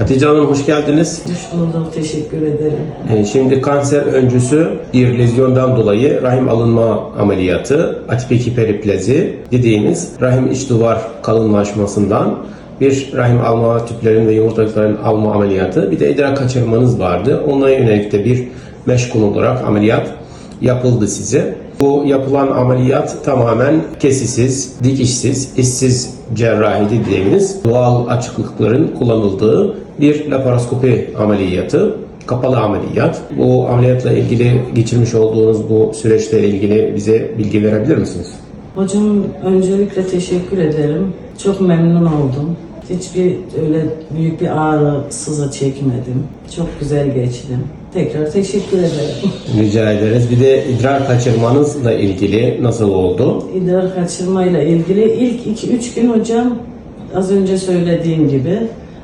Hatice Hanım hoş geldiniz. Hoş bulduk, teşekkür ederim. Ee, Şimdi kanser öncüsü bir lezyondan dolayı rahim alınma ameliyatı, atipik hiperiplezi dediğimiz rahim iç duvar kalınlaşmasından bir rahim alma tüplerin ve yumurtalıkların alma ameliyatı, bir de idrar kaçırmanız vardı. Onlara yönelik de bir meşgul olarak ameliyat yapıldı size. Bu yapılan ameliyat tamamen kesisiz, dikişsiz, işsiz cerrahi dediğimiz doğal açıklıkların kullanıldığı bir laparoskopi ameliyatı, kapalı ameliyat. Bu ameliyatla ilgili geçirmiş olduğunuz bu süreçle ilgili bize bilgi verebilir misiniz? Hocam öncelikle teşekkür ederim. Çok memnun oldum. Hiçbir öyle büyük bir ağrı, sızı çekmedim. Çok güzel geçtim. Tekrar teşekkür ederim. Rica ederiz. Bir de idrar kaçırmanızla ilgili nasıl oldu? İdrar kaçırmayla ilgili ilk 2-3 gün hocam az önce söylediğim gibi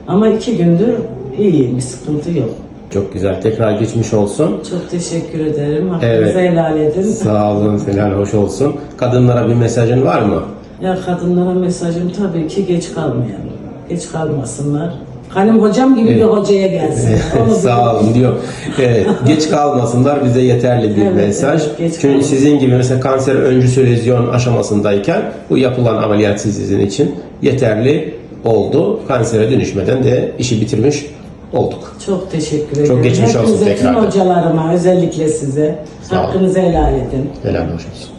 ama 2 gündür iyiyim, bir sıkıntı yok. Çok güzel. Tekrar geçmiş olsun. Çok teşekkür ederim. Hakkınızı Evet. helal edin. Sağ olun, helal hoş olsun. Kadınlara bir mesajın var mı? Ya kadınlara mesajım tabii ki geç kalmayalım. Geç kalmasınlar. Hanım hocam gibi bir hocaya gelsin. Sağ olun diyor. Evet, geç kalmasınlar bize yeterli bir Evet, mesaj. evet, Çünkü kalmasın. sizin gibi mesela kanser öncüsü lezyon aşamasındayken bu yapılan ameliyat sizin için yeterli oldu. Kansere dönüşmeden de işi bitirmiş olduk. Çok teşekkür ederim. geçmiş olsun Hepinize, tekrardan. Tüm hocalarıma özellikle size. Hakkınızı helal edin. Helal olsun.